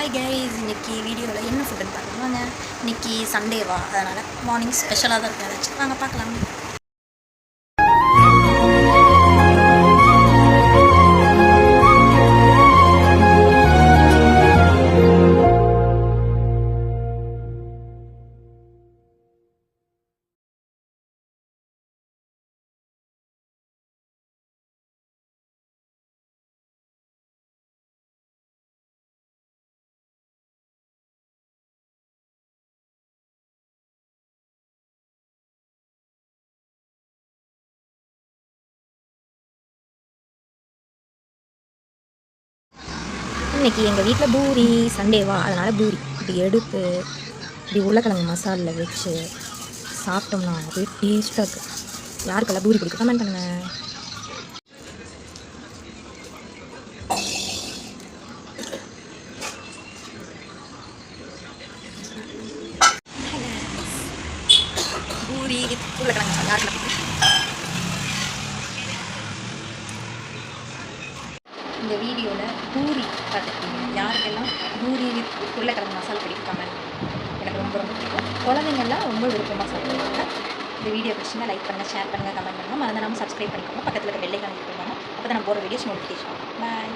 Hi guys இன்னைக்கு வீடியோவில் என்ன ஃபுட்டுன்னு பார்க்கலாம் வாங்க இன்னைக்கு சண்டேவா அதனால் மார்னிங் ஸ்பெஷலாக தான் இருக்கும் ஏதாச்சும் வாங்க பார்க்கலாம். இன்றைக்கி எங்கள் வீட்டில் பூரி சண்டேவா அதனால் பூரி. இப்படி எடுத்து இப்படி உருளைக்கிழங்கு மசாலில் வச்சு சாப்பிட்டோம்னா அப்படியே டேஸ்ட்டாக இருக்குது யாருக்கெல்லாம் பூரி பிடிக்கும்? கமெண்ட் பண்ணுங்கள் பூரி உருளைக்கிழங்கு மசாலா யாருக்கெல்லாம் இந்த வீடியோவில் பூரி பார்த்துருக்கீங்க. யாருக்கெல்லாம் பூரி வித் உருளைக்கிழங்கு மசாலா பிடிக்கும் கமெண்ட் எனக்கு ரொம்ப ரொம்ப பிடிக்கும். குழந்தைங்கள்லாம் ரொம்ப விருப்பமாக சாப்பிடுவாங்க. இந்த வீடியோ பிடிச்சிங்க லைக் பண்ணுங்கள் ஷேர் பண்ணுங்கள் கமெண்ட் பண்ணுங்கள் நம்ம சப்ஸ்கிரைப் பண்ணிக்கோங்க. பக்கத்தில் இருக்க வெள்ளை கணக்கு பண்ணுவாங்க அப்போ தான் நம்ம போகிற வீடியோஸ் நோட்டிஃபிகேஷன் பாய்